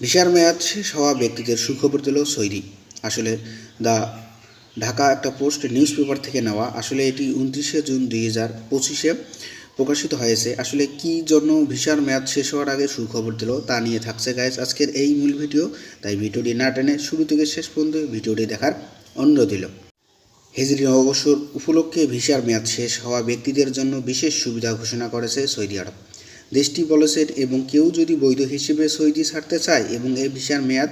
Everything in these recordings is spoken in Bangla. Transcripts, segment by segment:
ভিসার মেয়াদ শেষ হওয়া ব্যক্তিদের সুখবর দিল সৌদি আসলে দা ঢাকা একটা পোস্ট নিউজ পেপার থেকে নেওয়া, আসলে এটি উনত্রিশে জুন দুই হাজার পঁচিশে প্রকাশিত হয়েছে। আসলে কি জন্য ভিসার মেয়াদ শেষ হওয়ার আগে সুখবর দিল তা নিয়ে থাকছে গাইজ আজকের এই মূল ভিডিও। তাই ভিডিওটি না টেনে শুরু থেকে শেষ পর্যন্ত ভিডিওটি দেখার অনুরোধ দিল। হেজরি নববর্ষর উপলক্ষে ভিসার মেয়াদ শেষ হওয়া ব্যক্তিদের জন্য বিশেষ সুবিধা ঘোষণা করেছে সৌদি আরব। দেশটি বলেছে এবং কেউ যদি বৈধ হিসেবে সৌদি ছাড়তে চায় এবং এই ভিসার মেয়াদ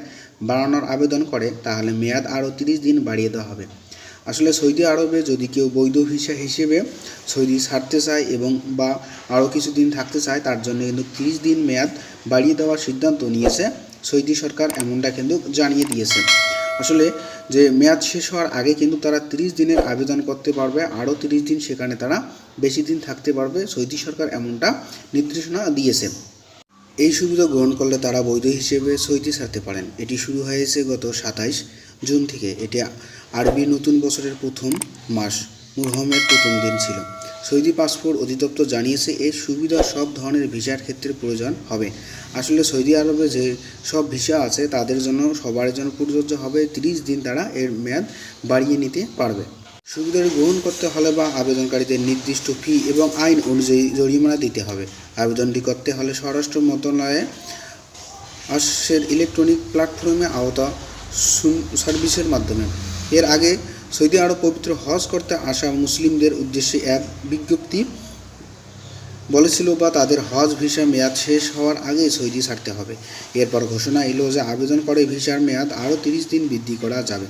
বাড়ানোর আবেদন করে, তাহলে মেয়াদ আরও তিরিশ দিন বাড়িয়ে দেওয়া হবে। আসলে সৌদি আরবে যদি কেউ বৈধ ভিসা হিসেবে সৌদি ছাড়তে চায় এবং বা আরও কিছুদিন থাকতে চায়, তার জন্য কিন্তু তিরিশ দিন মেয়াদ বাড়িয়ে দেওয়ার সিদ্ধান্ত নিয়েছে সৌদি সরকার, এমনটা কিন্তু জানিয়ে দিয়েছে। আসলে যে মেয়াদ শেষ হওয়ার আগে কিন্তু তারা তিরিশ দিনের আবেদন করতে পারবে, আরও তিরিশ দিন সেখানে তারা বেশি দিন থাকতে পারবে সৌদি সরকার এমনটা নির্দেশনা দিয়েছে। এই সুবিধা গ্রহণ করলে তারা বৈধ হিসেবে সৌদি ছাড়তে পারেন। এটি শুরু হয়েছে গত সাতাইশ জুন থেকে। এটি আরবি নতুন বছরের প্রথম মাস। মুরহমের প্রথম দিন ছিল। সৌদি পাসপোর্ট অধিদপ্তর জানিয়েছে এই সুবিধা সব ধরনের ভিসার ক্ষেত্রে প্রয়োজন হবে। আসলে সৌদি আরবে যে সব ভিসা আছে, তাদের জন্য সবার জন্য প্রযোজ্য হবে। তিরিশ দিন তারা এর মেয়াদ বাড়িয়ে নিতে পারবে। সুবিধাটি গ্রহণ করতে হলে বা আবেদনকারীদের নির্দিষ্ট ফি এবং আইন অনুযায়ী জরিমানা দিতে হবে। আবেদনটি করতে হলে স্বরাষ্ট্র মন্ত্রণালয়ে আসের ইলেকট্রনিক প্ল্যাটফর্মে আওতা সার্ভিসের মাধ্যমে। এর আগে সৌদি আরব পবিত্র হজ করতে আসা মুসলিমদের উদ্দেশ্যে এক বিজ্ঞপ্তি বলেছিল বা তাদের হজ ভিসা মেয়াদ শেষ হওয়ার আগেই সৌদি ছাড়তে হবে। এরপর ঘোষণা এলো যে আবেদন করে ভিসার মেয়াদ আরও তিরিশ দিন বৃদ্ধি করা যাবে।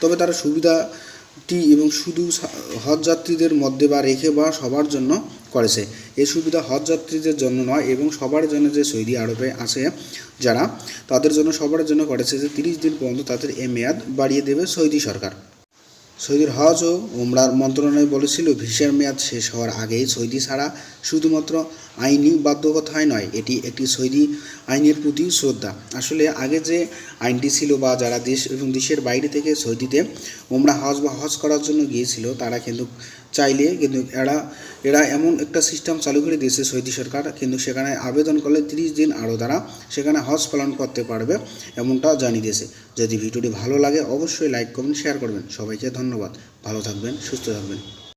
তবে তারা সুবিধাটি এবং শুধু সা- হজ যাত্রীদের মধ্যে বা রেখে বা সবার জন্য করেছে। এই সুবিধা হজ যাত্রীদের জন্য নয় এবং সবার জন্য যে সৌদি আরবে আছে যারা, তাদের জন্য সবার জন্য করেছে যে তিরিশ দিন পর্যন্ত তাদের এ মেয়াদ বাড়িয়ে দেবে সৌদি সরকার। সৌদির হজ ও উমরার মন্ত্রণালয় বলেছিল, ভিসার মেয়াদ শেষ হওয়ার আগেই সৌদি ছাড়া শুধুমাত্র আইনি বাধ্যকথায় নয়, এটি একটি সৌদি আইনের প্রতি শ্রদ্ধা। আসলে আগে যে আইনটি ছিল বা যারা দেশ এবং দেশের বাইরে থেকে সৌদিতে উমরা, হজ বা হজ করার জন্য গিয়েছিল, তারা কিন্তু চাইলে কিন্তু এরা এরা এমন একটা সিস্টেম চালু করে দিয়েছে সৌদি সরকার, কিন্তু সেখানে আবেদন করলে তিরিশ দিন আরও দ্বারা সেখানে হজ পালন করতে পারবে এমনটা জানিয়ে দিয়েছে। যদি ভিডিওটি ভালো লাগে, অবশ্যই লাইক কমেন্ট শেয়ার করবেন। সবাইকে ধন্যবাদ। ভালো থাকবেন, সুস্থ থাকবেন।